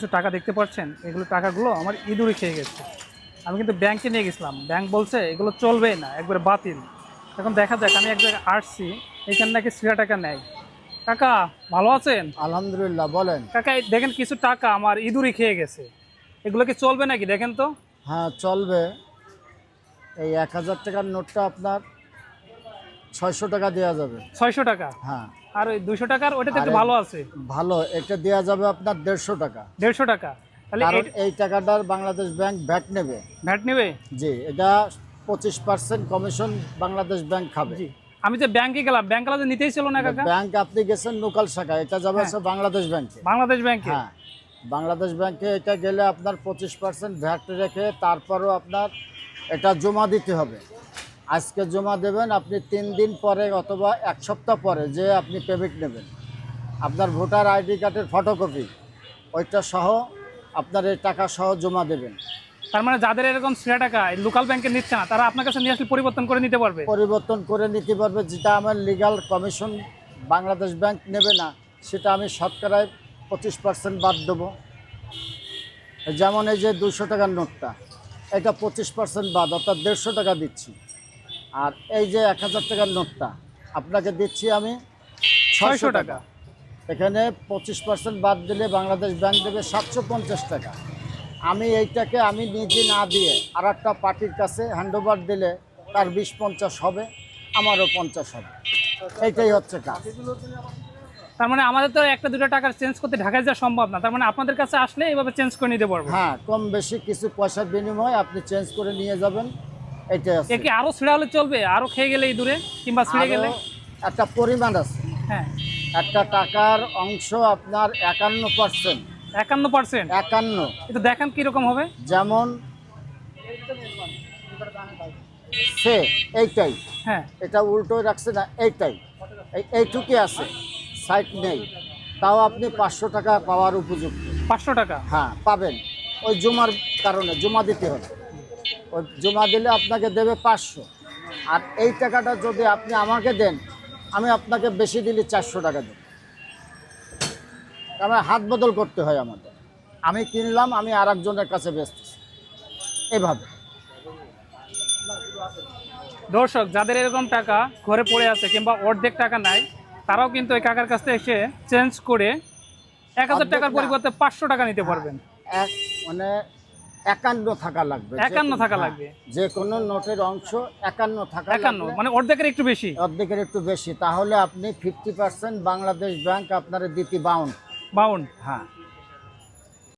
কিছু টাকা দেখতে পাচ্ছেন? এগুলো টাকাগুলো আমার ইঁদুরে খেয়ে গেছে। আমি কিন্তু ব্যাংকে নিয়ে গেছিলাম। ব্যাংক বলছে এগুলো চলবেই না একবারে বাতিল। এখন দেখা যাক আমি এক জায়গায় আসছি এখানে নাকি সিরা টাকা নেয়। কাকা ভালো আছেন? আলহামদুলিল্লাহ বলেন। কাকা দেখেন কিছু টাকা আমার ইঁদুরে খেয়ে গেছে। এগুলো কি চলবে নাকি দেখেন তো? হ্যাঁ চলবে। এই এক হাজার টাকার নোটটা আপনার ছয়শো টাকা দেওয়া যাবে। ছয়শো টাকা? হ্যাঁ। আর ওই দুশো টাকার ওইটা তো একটু ভালো আছে। ভালো এটা দেওয়া যাবে আপনার দেড়শো টাকা। দেড়শো টাকা। তাহলে এই টাকাটার বাংলাদেশ ব্যাংক ভ্যাট নেবে। ভ্যাট নেবে? জি এটা পঁচিশ পার্সেন্ট কমিশন বাংলাদেশ ব্যাংক খাবে। আমি যে ব্যাংকে গেলাম। ব্যাংক তো নিতেই ছিল না কাকা? ব্যাংক আপনি গেছেন লোকাল শাখা। এটা যাবে হ্যাঁ। হচ্ছে বাংলাদেশ ব্যাংকে। বাংলাদেশ ব্যাংকে? হ্যাঁ। বাংলাদেশ ব্যাংকে এটা গেলে আপনার পঁচিশ পার্সেন্ট ভ্যাট রেখে তারপরও আপনার এটা জমা দিতে হবে। আজকে জমা দেবেন আপনি তিন দিন পরে অথবা এক সপ্তাহ পরে যে আপনি পেমেন্ট নেবেন। আপনার ভোটার আইডি কার্ডের ফটোকপি ওইটা সহ আপনার এই টাকা সহ জমা দেবেন। তার মানে যাদের এরকম সিরা টাকা লোকাল ব্যাংকে নিচ্ছে না তারা আপনার কাছে নিয়ে আসলে পরিবর্তন করে নিতে পারবে? পরিবর্তন করে নিতে পারবে যেটা আমার লিগাল কমিশন বাংলাদেশ ব্যাংক নেবে না সেটা আমি শতকরায় পঁচিশ পার্সেন্ট বাদ দেবো। যেমন এই যে দুশো টাকার নোটটা এটা পঁচিশ পার্সেন্ট বাদ অর্থাৎ দেড়শো টাকা দিচ্ছি। আর এই যে এক হাজার টাকার নোটটা আপনাকে দিচ্ছি আমি ছয়শো টাকা। এখানে পঁচিশ পার্সেন্ট বাদ দিলে বাংলাদেশ ব্যাংক দেবে সাতশো পঞ্চাশ টাকা। আমি এইটাকে আমি নিজে না দিয়ে আর একটা পার্টির কাছে হ্যান্ডওভার দিলে তার বিশ পঞ্চাশ হবে আমারও পঞ্চাশ হবে। এইটাই হচ্ছে কাজ। তার মানে আমাদের তো একটা দুটো টাকা চেঞ্জ করতে ঢাকায় যাওয়া সম্ভব না তার মানে আপনাদের কাছে আসলে এইভাবে চেঞ্জ করে নিতে পারব। হ্যাঁ কম বেশি কিছু পয়সার বিনিময়ে আপনি চেঞ্জ করে নিয়ে যাবেন। এইটাই আছে। কি আরও ছিঁড়া হলে চলবে আরও খেয়ে গেলে এই দূরে কিংবা ছিঁড়ে গেলে। একটা পরিমাণ আছে। হ্যাঁ। একটা টাকার অংশ আপনার একান্ন পার্সেন্ট। একান্ন পার্সেন্ট? একান্ন। এটা দেখেন কীরকম হবে। যেমন সে এইটাই। হ্যাঁ। এটা উল্টো রাখছে না এইটাই। এই এইটুকুই আছে সাইড নেই। তাও আপনি পাঁচশো টাকা পাওয়ার উপযুক্ত। পাঁচশো টাকা? হ্যাঁ পাবেন। ওই জমার কারণে জমা দিতে হবে। ওই জমা দিলে আপনাকে দেবে পাঁচশো। আর এই টাকাটা যদি আপনি আমাকে দেন আমি আপনাকে বেশি দিলে চারশো টাকা দেব। আমার হাত বদল করতে হয় আমাদের। আমি কিনলাম আমি আর একজনের কাছে বেচতেছি এভাবে। দর্শক যাদের এরকম টাকা ঘরে পড়ে আছে কিংবা অর্ধেক টাকা নাই তারাও কিন্তু এই কাকার কাছ থেকে এসে চেঞ্জ করে এক হাজার টাকার পরিবর্তে পাঁচশো টাকা নিতে পারবেন। এক মানে একান্ন থাকা লাগবে একান্ন থাকা হ্যাঁ, লাগবে। যে কোনো নোটের অংশ একান্ন থাকা একান্ন মানে অর্ধেকের একটু বেশি? অর্ধেকের একটু বেশি। তাহলে আপনি ফিফটি পার্সেন্ট বাংলাদেশ ব্যাংক আপনার দিতে বাউন্ড বাউন্ড হ্যাঁ।